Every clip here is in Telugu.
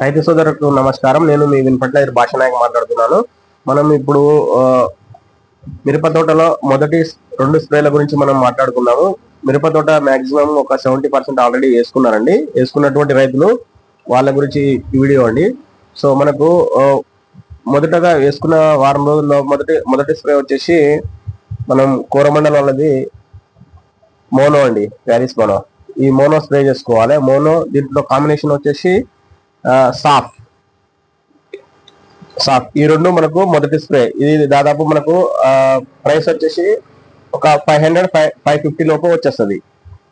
రైతు సోదరులకు నమస్కారం. నేను మీ వినపట్ల భాష నాయక్ మాట్లాడుతున్నాను. మనం ఇప్పుడు మిరప తోటలో మొదటి రెండు స్ప్రేల గురించి మనం మాట్లాడుకున్నాము. మిరప తోట మాక్సిమం ఒక సెవెంటీ పర్సెంట్ ఆల్రెడీ వేసుకున్నారండి. వేసుకున్నటువంటి రైతులు వాళ్ళ గురించి వీడియో అండి. సో మనకు మొదటగా వేసుకున్న వారం రోజుల్లో మొదటి మొదటి స్ప్రే వచ్చేసి మనం కోరమండలం అన్నది మోనో అండి. Paris mono. ఈ మోనో స్ప్రే చేసుకోవాలి. మోనో దీంట్లో కాంబినేషన్ వచ్చేసి సాఫ్. సాఫ్. ఈ రెండు మనకు మొదటి స్ప్రే. ఇది దాదాపు మనకు ప్రైస్ వచ్చేసి ఒక five hundred five five fifty లోపు వచ్చేస్తుంది.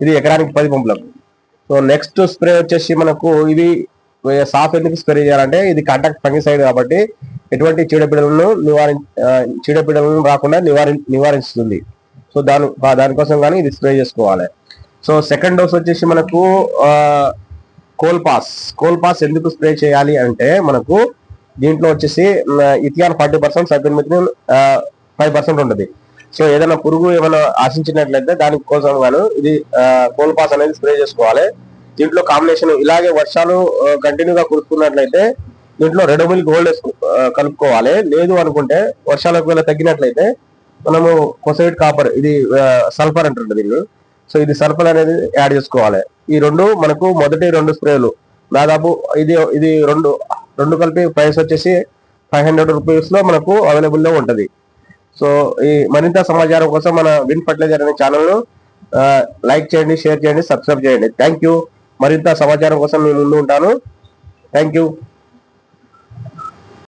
ఇది ఎకరానికి పది పంపులకు. సో నెక్స్ట్ స్ప్రే వచ్చేసి మనకు ఇది సాఫ్ ఎందుకు స్ప్రే చేయాలంటే ఇది కాంటాక్ట్ ఫంగిసైడ్ కాబట్టి ఎటువంటి చీడపీడలను నివారి చీడపీడలను రాకుండా నివారి నివారిస్తుంది సో దాని దానికోసం కానీ ఇది స్ప్రే చేసుకోవాలి. సో సెకండ్ డోస్ వచ్చేసి మనకు కోల్ పాస్. కోల్ పాస్ ఎందుకు స్ప్రే చేయాలి అంటే మనకు దీంట్లో వచ్చేసి ethion forty percent cypermethrin five percent ఉంటుంది. సో ఏదైనా పురుగు ఏమైనా ఆశించినట్లయితే దానికోసం గాను ఇది కోల్ పాస్ అనేది స్ప్రే చేసుకోవాలి. దీంట్లో కాంబినేషన్ ఇలాగే వర్షాలు కంటిన్యూగా కురుస్తున్నట్లయితే దీంట్లో రెడబుల్ గోల్డ్ కలుపుకోవాలి. లేదు అనుకుంటే వర్షాలు ఒకవేళ తగ్గినట్లయితే మనము కొసైడ్ కాపర్ ఇది సల్ఫర్ అంటుంటుంది దీన్ని. సో ఇది సల్ఫర్ అనేది యాడ్ చేసుకోవాలి. ఈ రెండు మనకు మొదటి రెండు స్ప్రేలు. దాదాపు ఇది ఇది రెండు రెండు కలిపి ప్రైస్ వచ్చేసి ఫైవ్ హండ్రెడ్ రూపీస్లో మనకు అవైలబుల్లో ఉంటది. సో ఈ మరింత సమాచారం కోసం మన విన్ ఫర్టిలైజర్ అనే ఛానల్ లైక్ చేయండి షేర్ చేయండి సబ్స్క్రైబ్ చేయండి. Thank you. మరింత సమాచారం కోసం నేను ముందు ఉంటాను. Thank you.